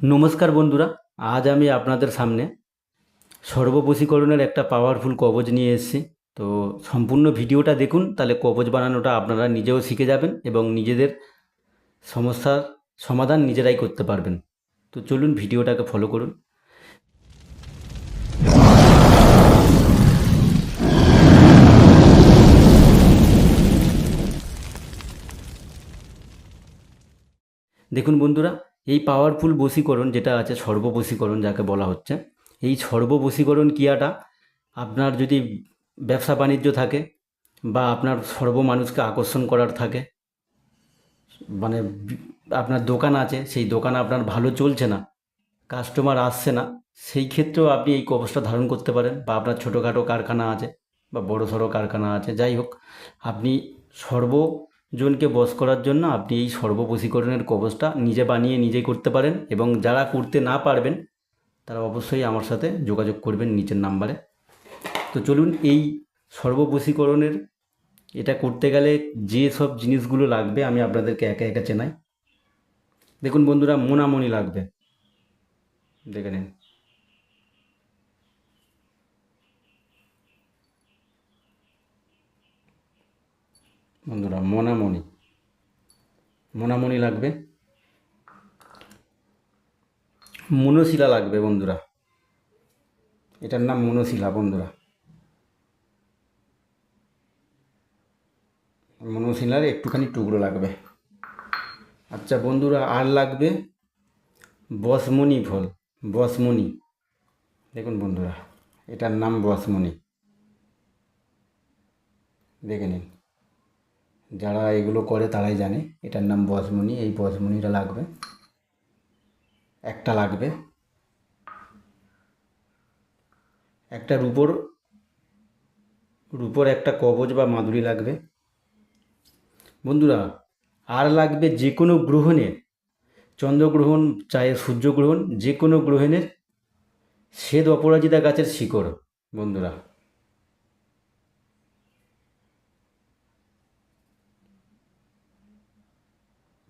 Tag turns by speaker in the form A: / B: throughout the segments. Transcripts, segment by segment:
A: নমস্কার বন্ধুরা, আজ আমি আপনাদের সামনে সর্ববশীকরণের একটা পাওয়ারফুল কবজ নিয়ে এসেছি। তো সম্পূর্ণ ভিডিওটা দেখুন, তাহলে কবজ বানানোটা আপনারা নিজেও শিখে যাবেন এবং নিজেদের সমস্যার সমাধান নিজেরাই করতে পারবেন। তো চলুন ভিডিওটাকে ফলো করুন। দেখুন বন্ধুরা এই পাওয়ারফুল বশীকরণ যেটা আছে সর্ববশীকরণ যাকে বলা হচ্ছে, এই সর্ববশীকরণ ক্রিয়াটা আপনার যদি ব্যবসা বাণিজ্য থাকে বা আপনার সর্ব মানুষকে আকর্ষণ করার থাকে মানে আপনার দোকান আছে, সেই দোকান আপনার ভালো চলছে না কাস্টমার আসছে না, সেই ক্ষেত্রেও আপনি এই কবচটা ধারণ করতে পারেন বা আপনার ছোটোখাটো কারখানা আছে বা বড় সড়ো কারখানা আছে, যাই হোক, আপনি সর্বজনকে বশ করার জন্য আপনি এই সর্ববশীকরণের কবচটা নিজে বানিয়ে নিজেই করতে পারেন এবং যারা করতে না পারবেন, তারা অবশ্যই আমার সাথে যোগাযোগ করবেন নিচের নাম্বারে। তো চলুন এই সর্ববশীকরণের এটা করতে গেলে যে সব জিনিসগুলো লাগবে আমি আপনাদেরকে একা একা চেনাই। দেখুন বন্ধুরা মোনামণি লাগবে। দেখে নিন। বন্ধুরা, মোনামণি। মোনামণি লাগবে? মনশিলা লাগবে বন্ধুরা। এটার নাম মনশিলা বন্ধুরা। মনশিলার একটুখানি টুকরো লাগবে। আচ্ছা বন্ধুরা, আর লাগবে বসমণি ফল। বসমণি। দেখুন বন্ধুরা, এটার নাম বসমণি। দেখে নিন। যারা এগুলো করে তারাই জানে। এটার নাম বসমনি এই বসমনিটা লাগবে। একটা লাগবে। একটা রূপোর রূপোর একটা কবচ বা মাদুরি লাগবে। বন্ধুরা, আর লাগবে যে কোনো গ্রহণের চন্দ্রগ্রহণ চাहे সূর্যগ্রহণ যে কোনো গ্রহণের শ্বেত অপরাজিতা গাছের শিকড়, বন্ধুরা।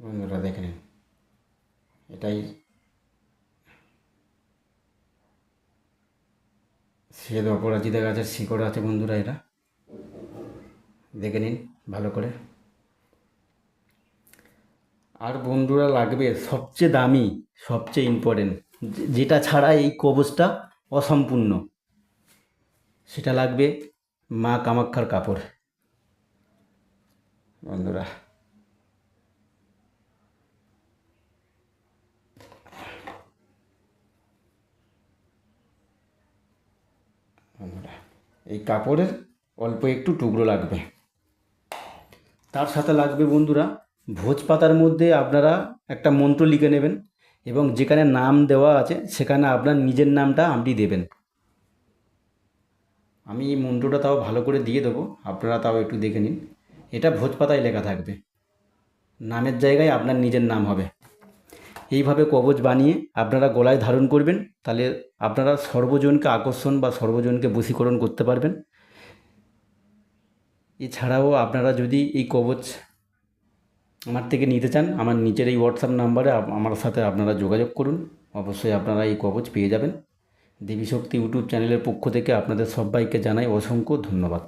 A: বন্ধুরা দেখে নিন। এটাই শ্বেত অপরাজিতা গাছের শিকড় আছে বন্ধুরা এটা দেখে নিন ভালো করে। আর বন্ধুরা লাগবে সবচেয়ে দামি, সবচেয়ে ইম্পর্টেন্ট যেটা ছাড়া এই কবচটা অসম্পূর্ণ, সেটা লাগবে মা কামাক্ষার কাপড়। বন্ধুরা এই কাপড়ের অল্প একটু টুকরো লাগবে। তার সাথে লাগবে বন্ধুরা ভোজ পাতার মধ্যে আপনারা একটা মন্ত্র লিখে নেবেন এবং যেখানে নাম দেওয়া আছে সেখানে আপনার নিজের নামটা আপনি দেবেন। আমি এই মন্ত্রটা তাও ভালো করে দিয়ে দেবো, আপনারা তাও একটু দেখে নিন। এটা ভোজ পাতায় লেখা থাকবে। নামের জায়গায় আপনার নিজের নাম হবে। এইভাবে কবচ বানিয়ে আপনারা গলায় ধারণ করবেন, তাহলে আপনারা সর্বজনকে আকর্ষণ বা সর্বজনকে বশীকরণ করতে পারবেন। এছাড়াও আপনারা যদি এই কবচ আমার থেকে নিতে চান, আমার নিচের এই হোয়াটসঅ্যাপ নাম্বারে আমার সাথে আপনারা যোগাযোগ করুন। অবশ্যই আপনারা এই কবচ পেয়ে যাবেন। দেবী শক্তি ইউটিউব চ্যানেলের পক্ষ থেকে আপনাদের সবাইকে জানাই অসংখ্য ধন্যবাদ।